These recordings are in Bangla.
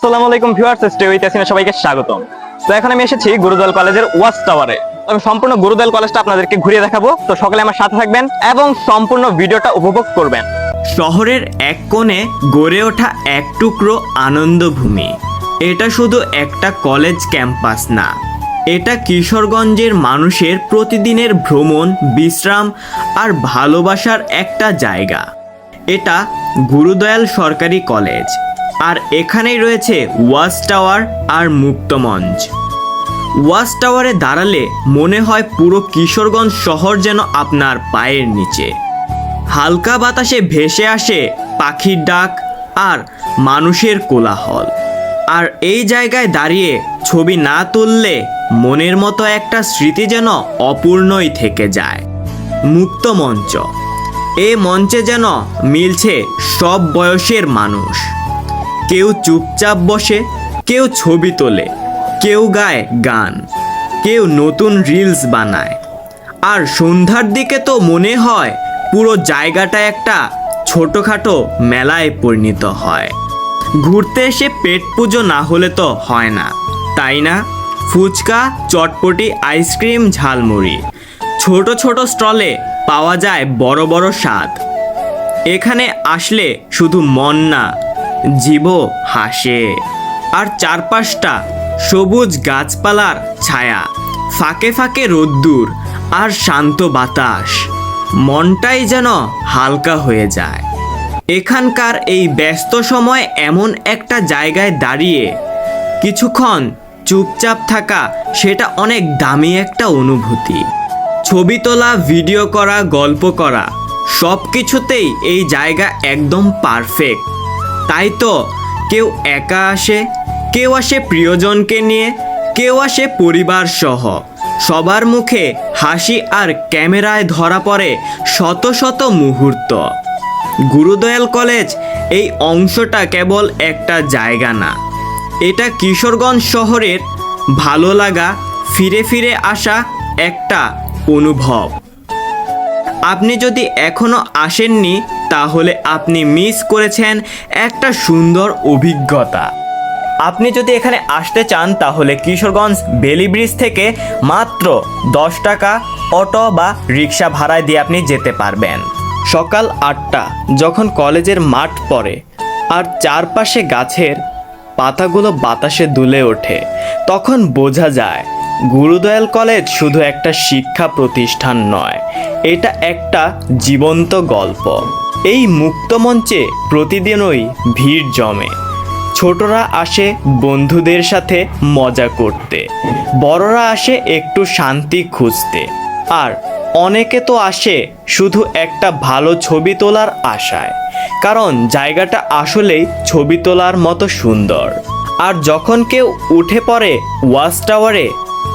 আসসালামু আলাইকুম ভিউয়ার্স, স্টে উইথ ইয়াসিনা, সবাইকে স্বাগতম। তো এখন আমি এসেছি গুরুদল কলেজের ওয়াচ টাওয়ারে। আমি সম্পূর্ণ গুরুদল কলেজটা আপনাদেরকে ঘুরিয়ে দেখাবো। তো সকালে আমার সাথে থাকবেন এবং সম্পূর্ণ ভিডিওটা উপভোগ করবেন। শহরের এক কোণে গড়ে ওঠা এক টুকরো আনন্দভূমি। এটা শুধু একটা কলেজ ক্যাম্পাস না, এটা কিশোরগঞ্জের মানুষের প্রতিদিনের ভ্রমণ, বিশ্রাম আর ভালোবাসার একটা জায়গা। এটা গুরুদয়াল সরকারি কলেজ। আর এখানেই রয়েছে ওয়াচ টাওয়ার আর মুক্তমঞ্চ। ওয়াচ টাওয়ারে দাঁড়ালে মনে হয় পুরো কিশোরগঞ্জ শহর যেন আপনার পায়ের নিচে। হালকা বাতাসে ভেসে আসে পাখির ডাক আর মানুষের কোলাহল। আর এই জায়গায় দাঁড়িয়ে ছবি না তুললে মনের মতো একটা স্মৃতি যেন অপূর্ণই থেকে যায়। মুক্ত মঞ্চ এ মঞ্চে যেন মিলছে সব বয়সের মানুষ। কেউ চুপচাপ বসে, কেউ ছবি তোলে, কেউ গায় গান, কেউ নতুন রিলস বানায়। আর সন্ধ্যার দিকে তো মনে হয় পুরো জায়গাটা একটা ছোটোখাটো মেলায় পরিণত হয়। ঘুরতে এসে পেট পুজো না হলে তো হয় না, তাই না? Phuchka, chotpoti, ice cream, jhalmuri. ছোট ছোট স্টলে পাওয়া যায় বড় বড় স্বাদ। এখানে আসলে শুধু মন না জীবও হাসে। আর চারপাশটা সবুজ গাছপালার ছায়া, ফাঁকে ফাঁকে রোদ্দুর আর শান্ত বাতাস। মনটাই যেন হালকা হয়ে যায়। এখানকার এই ব্যস্ত সময় এমন একটা জায়গায় দাঁড়িয়ে কিছুক্ষণ চুপচাপ থাকা সেটা অনেক দামি একটা অনুভূতি। ছবি তোলা, ভিডিও করা, গল্প করা সব কিছুতেই এই জায়গা একদম পারফেক্ট। তাই তো, কেউ একা আসে, কেউ আসে প্রিয়জনকে নিয়ে, কেউ আসে পরিবার সহ। সবার মুখে হাসি আর ক্যামেরায় ধরা পড়ে শত শত মুহূর্ত। গুরুদয়াল কলেজ এই অংশটা কেবল একটা জায়গা না। এটা কিশোরগঞ্জ শহরের ভালো লাগা, ফিরে ফিরে আসা একটা অনুভব। আপনি যদি এখনও আসেননি, তাহলে আপনি মিস করেছেন একটা সুন্দর অভিজ্ঞতা। আপনি যদি এখানে আসতে চান, তাহলে কিশোরগঞ্জ বেলি ব্রিজ থেকে মাত্র দশ টাকা অটো বা রিক্সা ভাড়ায় দিয়ে আপনি যেতে পারবেন। সকাল আটটা, যখন কলেজের মাঠ পড়ে আর চারপাশে গাছের পাতাগুলো বাতাসে দুলে ওঠে, তখন বোঝা যায় গুরুদয়াল কলেজ শুধু একটা শিক্ষা প্রতিষ্ঠান নয়। এটা একটা জীবন্ত গল্প। এই মুক্তমঞ্চে প্রতিদিনই ভিড় জমে। ছোটরা আসে বন্ধুদের সাথে মজা করতে। বড়রা আসে একটু শান্তি খুঁজতে। আর অনেকে তো আসে শুধু একটা ভালো ছবি তোলার আশায়। কারণ জায়গাটা আসলেই ছবি তোলার মতো সুন্দর। আর যখন কেউ উঠে পড়ে ওয়াচ টাওয়ারে,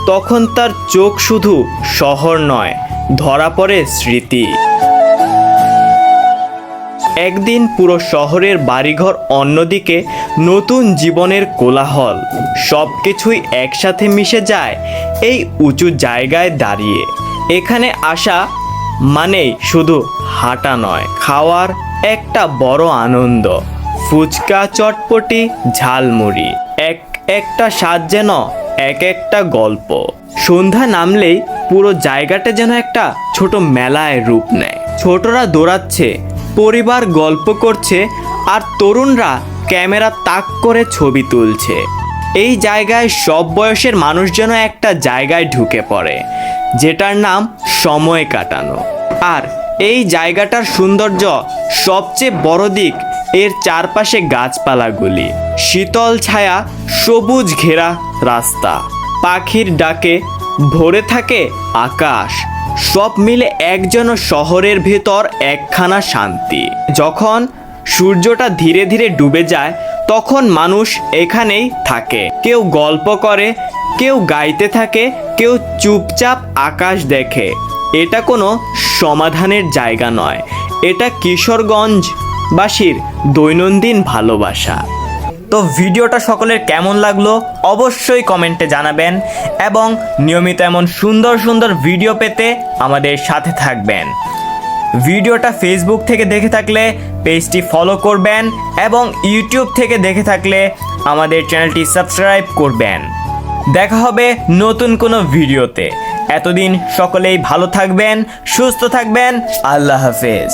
তখন তার চোখ শুধু শহর নয় ধরা পড়ে স্মৃতি। একদিন পুরো শহরের বাড়িঘর অন্যদিকে নতুন জীবনের কোলাহল। সব কিছুই একসাথে মিশে যায় এই উঁচু জায়গায় দাঁড়িয়ে। এখানে আসা মানেই শুধু হাঁটা নয়, খাওয়ার একটা বড় আনন্দ। ফুচকা, চটপটি, ঝালমুড়ি, এক একটা স্বাদ যেন এক একটা গল্প। সন্ধ্যা নামলেই পুরো জায়গাটা যেন একটা ছোট মেলায় রূপ নেয়। ছোটরা দৌড়াচ্ছে, পরিবার গল্প করছে, আর তরুণরা ক্যামেরা তাক করে ছবি তুলছে। এই জায়গায় সব বয়সের মানুষ যেন একটা জায়গায় ঢুকে পড়ে, যেটার নাম সময় কাটানো। আর এই জায়গাটার সৌন্দর্য সবচেয়ে বড় দিক, এর চারপাশে গাছপালাগুলি। শীতল ছায়া, সবুজ ঘেরা রাস্তা। পাখির ডাকে ভরে থাকে আকাশ। সব মিলে একজন শহরের ভেতর একখানা শান্তি। যখন সূর্যটা ধীরে ধীরে ডুবে যায়, তখন মানুষ এখানেই থাকে। কেউ গল্প করে, কেউ গাইতে থাকে, কেউ চুপচাপ আকাশ দেখে। এটা কোনো সমাধানের জায়গা নয়। এটা কিশোরগঞ্জবাসীর দৈনন্দিন ভালোবাসা। তো ভিডিওটা সকলের কেমন লাগল অবশ্যই কমেন্টে জানাবেন এবং নিয়মিত এমন সুন্দর সুন্দর ভিডিও পেতে আমাদের সাথে থাকবেন। ভিডিওটা ফেসবুক থেকে দেখে থাকলে পেজটি ফলো করবেন এবং ইউটিউব থেকে দেখে থাকলে আমাদের চ্যানেলটি সাবস্ক্রাইব করবেন। দেখা হবে নতুন কোনো ভিডিওতে। এতদিন সকলেই ভালো থাকবেন, সুস্থ থাকবেন। আল্লাহ হাফেজ।